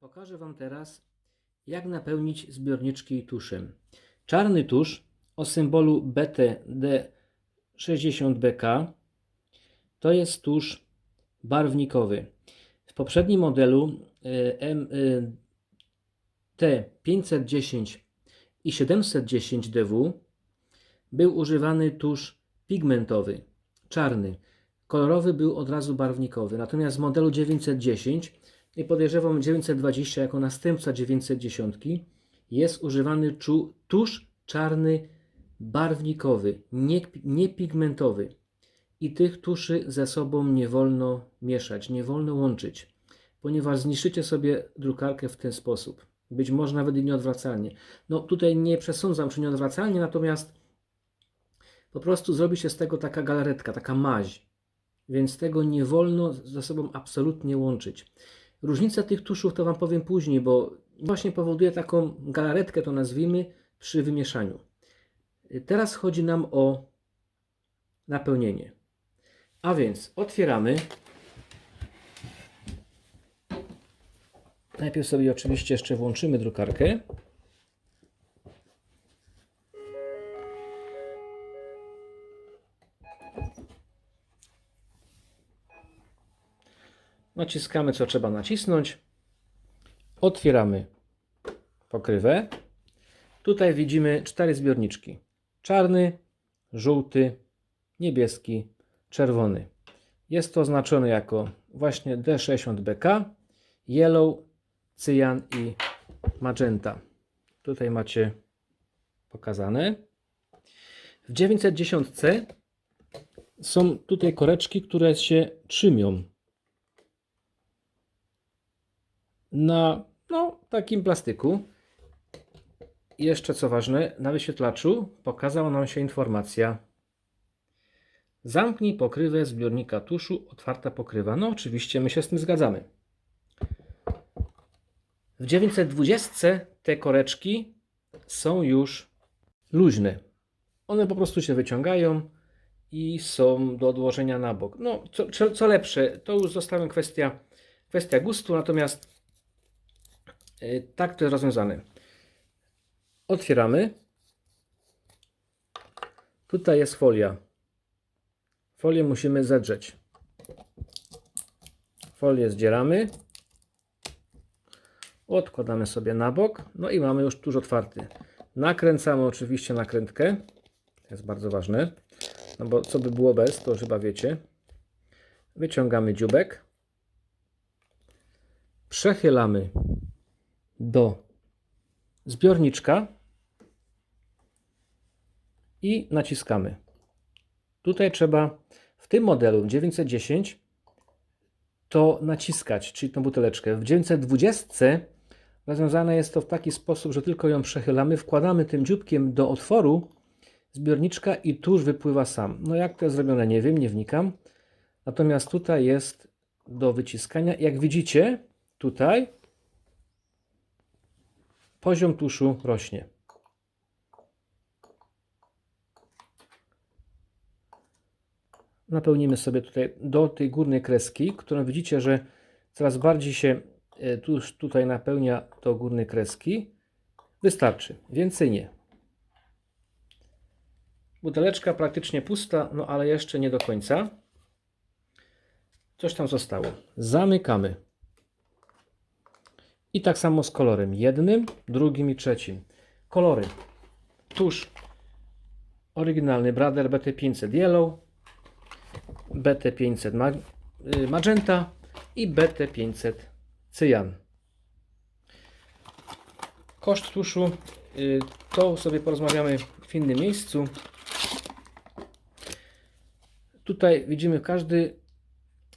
Pokażę Wam teraz, jak napełnić zbiorniczki tuszem. Czarny tusz o symbolu BTD60BK to jest tusz barwnikowy. W poprzednim modelu e, e, T510 i 710DW był używany tusz pigmentowy, czarny. Kolorowy był od razu barwnikowy. Natomiast w modelu 910 i podejrzewam 920 jako następca 910 jest używany tusz czarny barwnikowy, nie, nie. I tych tuszy ze sobą nie wolno mieszać, nie wolno łączyć, ponieważ zniszczycie sobie drukarkę w ten sposób. Być może nawet i nieodwracalnie. No tutaj nie przesądzam, czy nieodwracalnie, natomiast po prostu zrobi się z tego taka galaretka, taka maź. Więc tego nie wolno ze sobą absolutnie łączyć. Różnica tych tuszów to Wam powiem później, bo właśnie powoduje taką galaretkę, to nazwijmy, przy wymieszaniu. Teraz chodzi nam o napełnienie. A więc otwieramy. Najpierw sobie oczywiście jeszcze włączymy drukarkę. Naciskamy co trzeba nacisnąć. Otwieramy pokrywę. Tutaj widzimy cztery zbiorniczki: czarny, żółty, niebieski, czerwony. Jest to oznaczone jako właśnie D60BK, yellow, cyjan i magenta. Tutaj macie pokazane. W 910C są tutaj koreczki, które się trzymią na no, takim plastyku. I jeszcze co ważne, na wyświetlaczu pokazała nam się informacja. Zamknij pokrywę zbiornika tuszu, otwarta pokrywa. No oczywiście my się z tym zgadzamy. W 920 te koreczki są już luźne. One po prostu się wyciągają i są do odłożenia na bok. No, co, co, lepsze, to już zostawiam kwestia, kwestia gustu, natomiast tak to jest rozwiązane. Otwieramy. Tutaj jest folia. Folię musimy zedrzeć. Folię zdzieramy. Odkładamy sobie na bok. No i mamy już tuż otwarty. Nakręcamy oczywiście nakrętkę. To jest bardzo ważne. No bo co by było bez, to chyba wiecie. Wyciągamy dziubek. Przechylamy do zbiorniczka i naciskamy. Tutaj trzeba w tym modelu 910 to naciskać, czyli tą buteleczkę. W 920 rozwiązane jest to w taki sposób, że tylko ją przechylamy, wkładamy tym dzióbkiem do otworu zbiorniczka i tuż wypływa sam. No jak to jest zrobione, nie wiem, nie wnikam. Natomiast tutaj jest do wyciskania. Jak widzicie, tutaj poziom tuszu rośnie. napełnimy sobie tutaj do tej górnej kreski, którą widzicie, że coraz bardziej się e, tuż tutaj napełnia do górnej kreski. Wystarczy, więcej nie. Buteleczka praktycznie pusta, no ale jeszcze nie do końca. Coś tam zostało. Zamykamy. I tak samo z kolorem. Jednym, drugim i trzecim. Kolory. Tusz oryginalny Brother BT500 Yellow, BT500 ma y, Magenta i BT500 Cyjan. Koszt tuszu y, to sobie porozmawiamy w innym miejscu. Tutaj widzimy każdy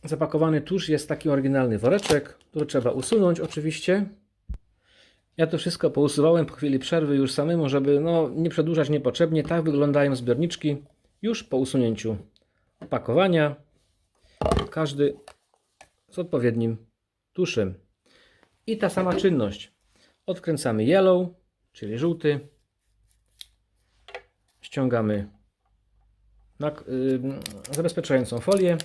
zapakowany tusz jest taki oryginalny woreczek, który trzeba usunąć oczywiście. Ja to wszystko pousuwałem po chwili przerwy już samemu, żeby no, nie przedłużać niepotrzebnie. Tak wyglądają zbiorniczki już po usunięciu opakowania. Każdy z odpowiednim tuszem. I ta sama czynność. Odkręcamy yellow, czyli żółty. Ściągamy na, yy, zabezpieczającą folię.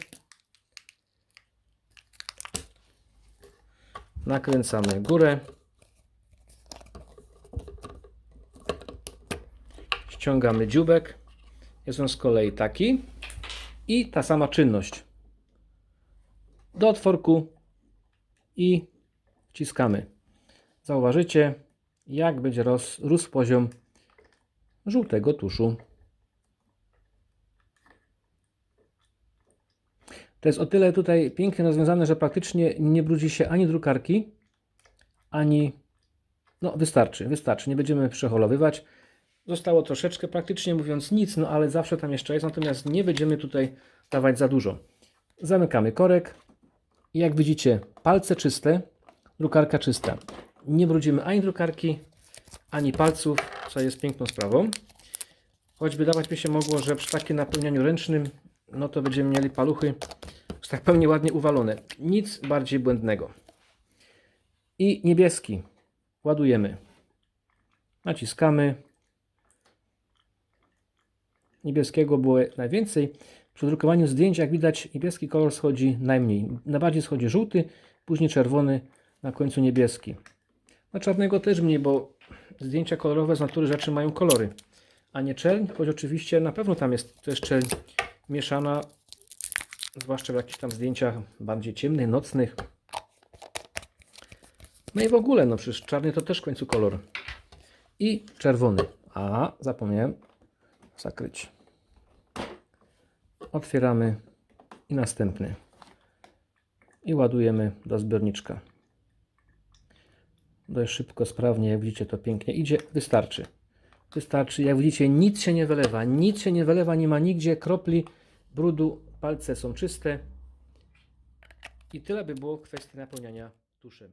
Nakręcamy górę. Ściągamy dziubek. Jest on z kolei taki. I ta sama czynność. Do otworku i wciskamy. Zauważycie, jak będzie rósł poziom żółtego tuszu. To jest o tyle tutaj pięknie rozwiązane, że praktycznie nie brudzi się ani drukarki, ani. No, wystarczy, wystarczy. Nie będziemy przeholowywać. Zostało troszeczkę, praktycznie mówiąc nic, no ale zawsze tam jeszcze jest, natomiast nie będziemy tutaj dawać za dużo. Zamykamy korek. Jak widzicie, palce czyste, drukarka czysta. Nie brudzimy ani drukarki, ani palców, co jest piękną sprawą. Choćby dawać by się mogło, że przy takim napełnianiu ręcznym, no to będziemy mieli paluchy, że tak pełnie ładnie uwalone. Nic bardziej błędnego. I niebieski. Ładujemy. Naciskamy. Niebieskiego było najwięcej. Przy drukowaniu zdjęć, jak widać, niebieski kolor schodzi najmniej. Najbardziej schodzi żółty, później czerwony, na końcu niebieski. Na czarnego też mniej, bo zdjęcia kolorowe z natury rzeczy mają kolory, a nie czerń, choć oczywiście na pewno tam jest też czerń mieszana, zwłaszcza w jakichś tam zdjęciach bardziej ciemnych, nocnych. No i w ogóle, no przecież czarny to też w końcu kolor. I czerwony. A, zapomniałem zakryć. Otwieramy i następny. I ładujemy do zbiorniczka. Dość szybko, sprawnie, jak widzicie, to pięknie idzie. Wystarczy. Wystarczy. Jak widzicie, nic się nie wylewa. Nic się nie wylewa, nie ma nigdzie kropli brudu. Palce są czyste. I tyle by było w kwestii napełniania tuszem.